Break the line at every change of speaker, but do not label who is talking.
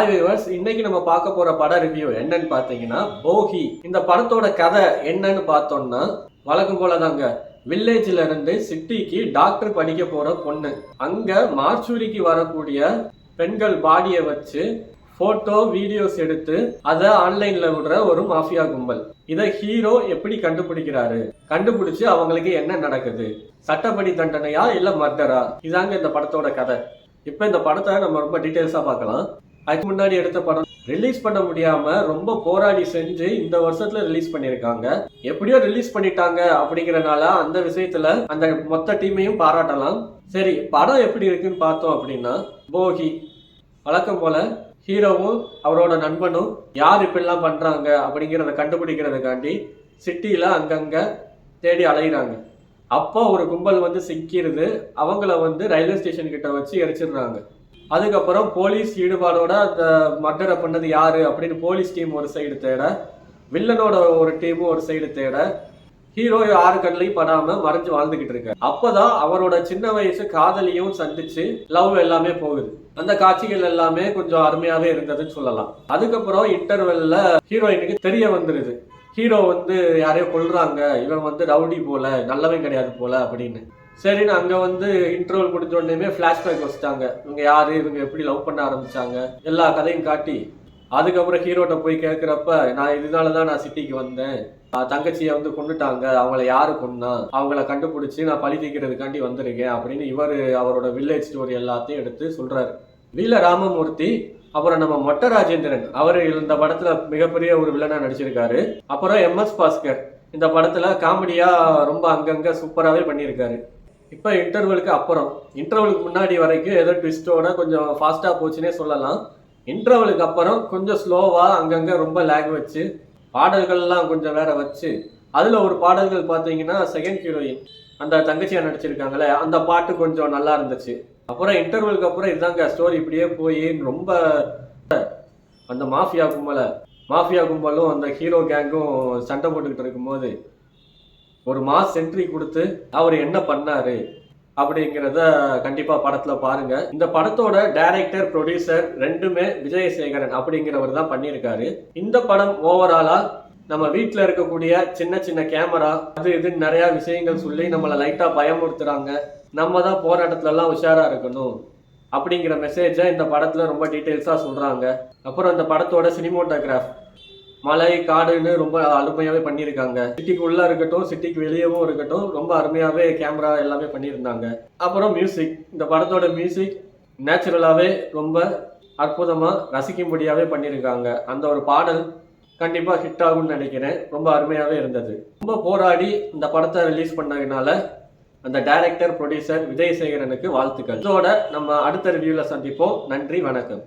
Hi viewers இன்னைக்கு நம்ம பார்க்க போற பட ரிவ்யூ என்னன்னு பார்த்தீங்கன்னா போகி இந்த படத்தோட கதை என்னன்னு பார்த்தோம்னா வழக்கம் போல தாங்க. வில்லேஜ்ல இருந்து சிட்டிக்கு டாக்டர் படிக்க போற பொண்ணு. அங்க மார்ச்சூரிக்கு வரக்கூடிய பெண்கள் பாடியை வச்சு போட்டோ வீடியோஸ் எடுத்து அதை ஆன்லைன்ல விடுற ஒரு மாஃபியா கும்பல். இதை ஹீரோ எப்படி கண்டுபிடிக்கிறாரு? கண்டுபிடிச்சு அவங்களுக்கு என்ன நடக்குது? சட்டப்படி தண்டனையா இல்ல மர்டரா இதாங்க இந்த படத்தோட கதை. இப்போ இந்த படத்தை நம்ம ரொம்ப டீட்டெயில்ஸா பார்க்கலாம். அதுக்கு முன்னாடி எடுத்த படம். ரிலீஸ் பண்ண முடியாம ரொம்ப போராடி செஞ்சு இந்த வருஷத்துல ரிலீஸ் பண்ணியிருக்காங்க. எப்படியோ ரிலீஸ் பண்ணிட்டாங்க அப்படிங்கறனால அந்த விஷயத்துல அந்த மொத்த டீமையும் பாராட்டலாம். சரி படம் எப்படி இருக்குன்னு பார்த்தோம் அப்படின்னா போகி. வழக்கம் போல ஹீரோவும் அவரோட நண்பனும் யார் இப்படிலாம் பண்றாங்க அப்படிங்கிறத கண்டுபிடிக்கிறதுக்காண்டி சிட்டியில அங்கங்க தேடி அலைகிறாங்க அப்போ ஒரு கும்பல் வந்து சிக்கிருது. அவங்கள வந்து ரயில்வே ஸ்டேஷன் கிட்ட வச்சு எரிச்சிடுறாங்க. அதுக்கப்புறம் போலீஸ் ஈடுபாடோட அந்த மர்டரை பண்ணது யாரு அப்படின்னு போலீஸ் டீம் ஒரு சைடு தேட வில்லனோட ஒரு டீமும் ஒரு சைடு தேட ஹீரோ யாரு கண்ணிலையும் படாம மறைஞ்சு வாழ்ந்துகிட்டு இருக்காரு. அப்பதான் அவரோட சின்ன வயசு காதலியும் சந்திச்சு லவ் எல்லாமே போகுது. அந்த காட்சிகள் எல்லாமே கொஞ்சம் அருமையாவே இருந்ததுன்னு சொல்லலாம். அதுக்கப்புறம் இன்டர்வெல்ல ஹீரோயினுக்கு தெரிய வந்துருது. ஹீரோ வந்து யாரையோ கொள்றாங்க இவன் வந்து ரவுடி போல நல்லவன் கிடையாது போல அப்படின்னு. சரின்னு அங்கே வந்து இன்டர்வல் முடிஞ்ச உடனே ஃப்ளாஷ்பேக் வச்சுட்டாங்க. இவங்க யார்? இவங்க எப்படி லவ் பண்ண ஆரம்பிச்சாங்க? எல்லா கதையும் காட்டி அதுக்கப்புறம் ஹீரோட்ட போய் கேட்குறப்ப நான் இதனால தான் நான் சிட்டிக்கு வந்தேன். தங்கச்சியை வந்து கொண்டுட்டாங்க அவங்கள யாரு கொன்னா? அவங்கள கண்டுபிடிச்சி நான் பழி தீக்கிறதுக்காண்டி வந்திருக்கேன் அப்படின்னு இவர் அவரோட வில்லேஜ் ஸ்டோரி எல்லாத்தையும் எடுத்து சொல்கிறாரு வீல ராமமூர்த்தி அப்புறம் நம்ம மொட்ட ராஜேந்திரன் அவர் இந்த படத்துல மிகப்பெரிய ஒரு வில்லனா நடிச்சிருக்காரு. அப்புறம் எம்எஸ் பாஸ்கர். இந்த படத்துல காமெடியா ரொம்ப அங்கங்க சூப்பராகவே பண்ணியிருக்காரு. இப்போ இன்டர்வலுக்கு அப்புறம். இன்டர்வலுக்கு முன்னாடி வரைக்கும் ஏதோ ட்விஸ்டோட கொஞ்சம் ஃபாஸ்ட்டாக போச்சுன்னே சொல்லலாம். இன்டர்வலுக்கு அப்புறம் கொஞ்சம் ஸ்லோவாக அங்கங்கே ரொம்ப லேக் வச்சு பாடல்கள்லாம் கொஞ்சம் வேற வச்சு அதில் ஒரு பாடல்கள் பார்த்தீங்கன்னா செகண்ட் ஹீரோயின் அந்த தங்கச்சியாக நடிச்சிருக்காங்களே அந்த பாட்டு கொஞ்சம் நல்லா இருந்துச்சு. அப்புறம் இன்டர்வலுக்கு அப்புறம் இதாங்க ஸ்டோரி இப்படியே போய் ரொம்ப அந்த மாஃபியா கும்பலை மாஃபியா கும்பலும் அந்த ஹீரோ கேங்கும் சண்டை போட்டுக்கிட்டு இருக்கும்போது ஒரு மாஸ் சென்ட்ரி கொடுத்து அவர் என்ன பண்ணாரு அப்படிங்கிறத கண்டிப்பா படத்துல பாருங்க. இந்த படத்தோட டைரக்டர் ப்ரொடியூசர் ரெண்டுமே விஜயசேகரன் அப்படிங்கிறவர் தான் பண்ணியிருக்காரு. இந்த படம் ஓவராலா நம்ம வீட்டில் இருக்கக்கூடிய சின்ன சின்ன கேமரா அது இதுன்னு நிறைய விஷயங்கள் சொல்லி நம்மளை லைட்டா பயமுறுத்துறாங்க. நம்ம தான் போராட்டத்துலலாம் உஷாராக உஷாரா இருக்கணும் அப்படிங்கிற மெசேஜை இந்த படத்துல ரொம்ப டீட்டெயில்ஸா சொல்றாங்க. அப்புறம் இந்த படத்தோட சினிமோட்டோகிராஃப் மலை காடுன்னு ரொம்ப அருமையாவே பண்ணியிருக்காங்க. சிட்டிக்கு உள்ள இருக்கட்டும் சிட்டிக்கு வெளியவும் இருக்கட்டும் ரொம்ப அருமையாவே கேமரா எல்லாமே பண்ணியிருந்தாங்க. அப்புறம் மியூசிக் இந்த படத்தோட மியூசிக் நேச்சுரலாவே ரொம்ப அற்புதமா ரசிக்கும்படியாவே பண்ணியிருக்காங்க. அந்த ஒரு பாடல் கண்டிப்பா ஹிட் ஆகும்னு நினைக்கிறேன். ரொம்ப அருமையாவே இருந்தது. ரொம்ப போராடி இந்த படத்தை ரிலீஸ் பண்ணதுனால அந்த டைரக்டர் ப்ரொடியூசர் விஜயசேகரனுக்கு வாழ்த்துக்கள். இதோட நம்ம அடுத்த ரிவ்யூவில் சந்திப்போம். நன்றி வணக்கம்.